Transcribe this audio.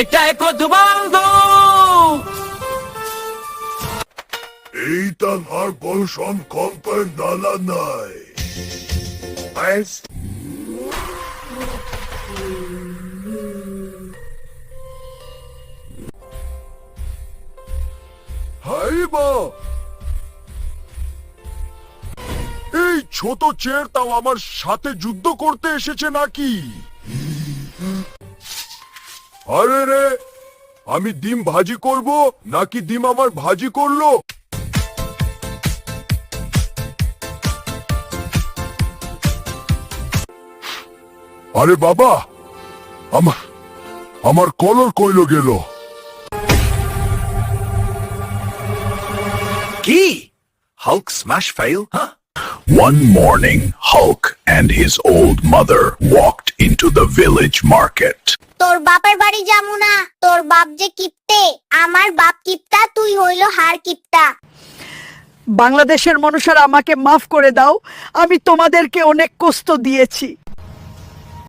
এটাই কদুবন্ধু Ethan Harbison Kompen Nalanay. Eins. হাইবা ছোট চেয়ারটাও আমার সাথে যুদ্ধ করতে এসেছে নাকি আরে রে আমি ডিম ভাজি করব নাকি ডিম আমার ভাজি করল আরে বাবা আমার আমার কলর কইল গেল কি Hulk smash fail? Huh? One morning, Hulk and his old mother walked into the village market. তোর বাপের বাড়ি যামু না। তোর বাপ যে কিপ্তে আমার বাপ কিপ্তা তুই হইল হার কিপ্তা। বাংলাদেশের মানুষেরা আমাকে মাফ করে দাও। আমি তোমাদেরকে অনেক কষ্ট দিয়েছি।